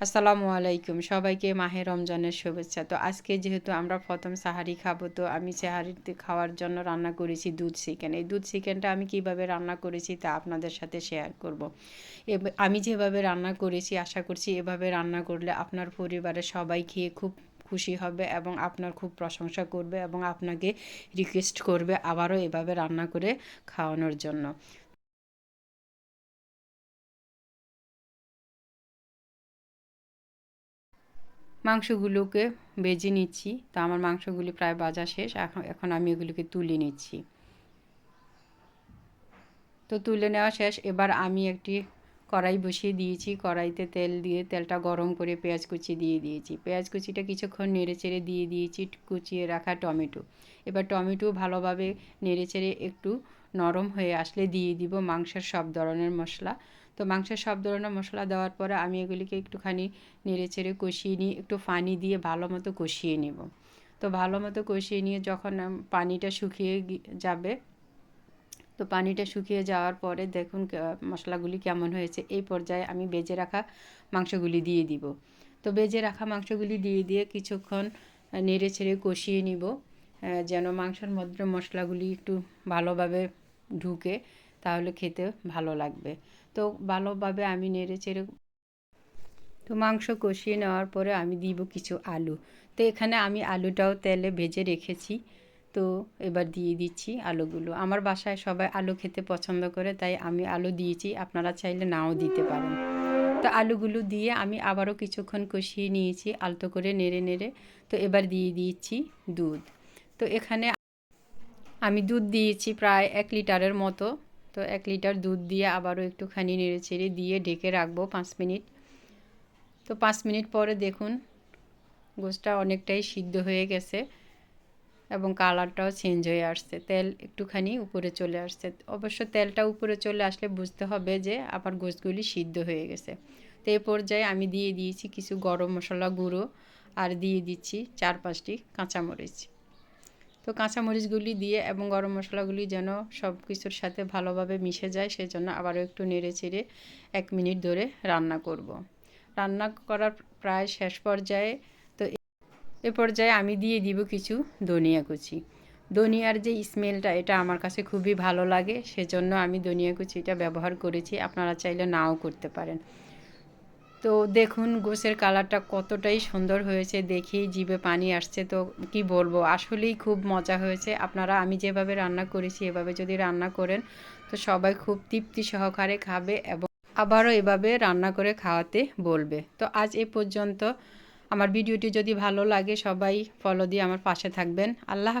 আসসালামু আলাইকুম। সবাইকে মাহে রমজানের শুভেচ্ছা। তো আজকে যেহেতু আমরা প্রথম সাহারি খাব, তো আমি সাহারিতে খাওয়ার জন্য রান্না করেছি দুধ চিকেন। এই দুধ চিকেনটা আমি কীভাবে রান্না করেছি তা আপনাদের সাথে শেয়ার করব। আমি যেভাবে রান্না করেছি, আশা করছি এভাবে রান্না করলে আপনার পরিবারের সবাই খেয়ে খুব খুশি হবে এবং আপনার খুব প্রশংসা করবে এবং আপনাকে রিকোয়েস্ট করবে আবারও এভাবে রান্না করে খাওয়ানোর জন্য। মাংসগুলোকে বেজে নিচ্ছি। তো আমার মাংসগুলি প্রায় বাজা শেষ। এখন এখন আমি এগুলোকে তুলে নিচ্ছি। তো তুলে নেওয়া শেষ। এবার আমি একটি কড়াই বসিয়ে দিয়েছি। কড়াইতে তেল দিয়ে তেলটা গরম করে পেঁয়াজ কুচি দিয়ে দিয়েছি। পেঁয়াজ কুচিটা কিছুক্ষণ নেড়ে চেড়ে দিয়ে দিয়েছি। কুচিয়ে রাখা টমেটো। এবার টমেটো ভালোভাবে নেড়ে চেড়ে একটু নরম হয়ে আসলে দিয়ে দিব মাংসের সব ধরনের মশলা। তো মাংসের সব ধরনের মশলা দেওয়ার পরে আমি এগুলিকে একটুখানি নেড়ে চেড়ে কষিয়ে নিয়ে একটু পানি দিয়ে ভালো মতো কষিয়ে নেব। তো ভালো মতো কষিয়ে নিয়ে যখন পানিটা শুকিয়ে যাবে, তো পানিটা শুকিয়ে যাওয়ার পরে দেখুন মশলাগুলি কেমন হয়েছে। এই পর্যায়ে আমি বেজে রাখা মাংসগুলি দিয়ে দিব। তো বেজে রাখা মাংসগুলি দিয়ে দিয়ে কিছুক্ষণ নেড়ে ছেড়ে কষিয়ে নিব যেন মাংসের মধ্যে মশলাগুলি একটু ভালোভাবে ঢুকে। তাহলে খেতে ভালো লাগবে। তো ভালোভাবে আমি নেড়ে চেড়ে তো মাংস কষিয়ে নেওয়ার পরে আমি দিব কিছু আলু। তো এখানে আমি আলুটাও তেলে ভেজে রেখেছি। তো এবার দিয়ে দিচ্ছি আলুগুলো। আমার বাসায় সবাই আলু খেতে পছন্দ করে, তাই আমি আলু দিয়েছি। আপনারা চাইলে নাও দিতে পারেন। তো আলুগুলো দিয়ে আমি আবারও কিছুক্ষণ কষিয়ে নিয়েছি, আলতো করে নেড়ে নেড়ে। তো এবার দিয়ে দিয়েছি দুধ। তো এখানে আমি দুধ দিয়েছি প্রায় এক লিটারের মতো। তো এক লিটার দুধ দিয়ে আবারও একটুখানি নেড়ে চেড়ে দিয়ে ঢেকে রাখব পাঁচ মিনিট। তো পাঁচ মিনিট পরে দেখুন গোসটা অনেকটাই সিদ্ধ হয়ে গেছে এবং কালারটাও চেঞ্জ হয়ে আসছে। তেল একটুখানি উপরে চলে আসছে। অবশ্য তেলটা উপরে চলে আসলে বুঝতে হবে যে আবার গোসগুলি সিদ্ধ হয়ে গেছে। তো এ পর্যায়ে আমি দিয়ে দিয়েছি কিছু গরম মশলা গুঁড়ো আর দিয়ে দিচ্ছি চার পাঁচটি কাঁচামরিচ। তো কাঁচামরিচগুলি দিয়ে এবং গরম মশলাগুলি যেন সব কিছুর সাথে ভালোভাবে মিশে যায়, সেজন্য আবারও একটু নেড়ে চেড়ে এক মিনিট ধরে রান্না করব। রান্না করার প্রায় শেষ পর্যায়ে তো এ পর্যায়ে আমি দিয়ে দিব কিছু ধনিয়া কুচি ধনিয়ার যে স্মেলটা, এটা আমার কাছে খুবই ভালো লাগে, সেজন্য আমি ধনিয়া কুচিটা ব্যবহার করেছি, আপনারা চাইলে নাও করতে পারেন তো দেখুন, গোসের কালারটা কতটাই সুন্দর হয়েছে দেখেই জিভে পানি আসছে। তো কি বলব, আসলেই খুব মজা হয়েছে। আপনারা, আমি যেভাবে রান্না করেছি, এভাবে যদি রান্না করেন, তো সবাই খুব তৃপ্তি সহকারে খাবে এবং আবারও এভাবে রান্না করে খাওয়াতে বলবে। তো আজ এ পর্যন্ত। আমার ভিডিওটি যদি ভালো লাগে, সবাই ফলো দিয়ে আমার পাশে থাকবেন। আল্লাহ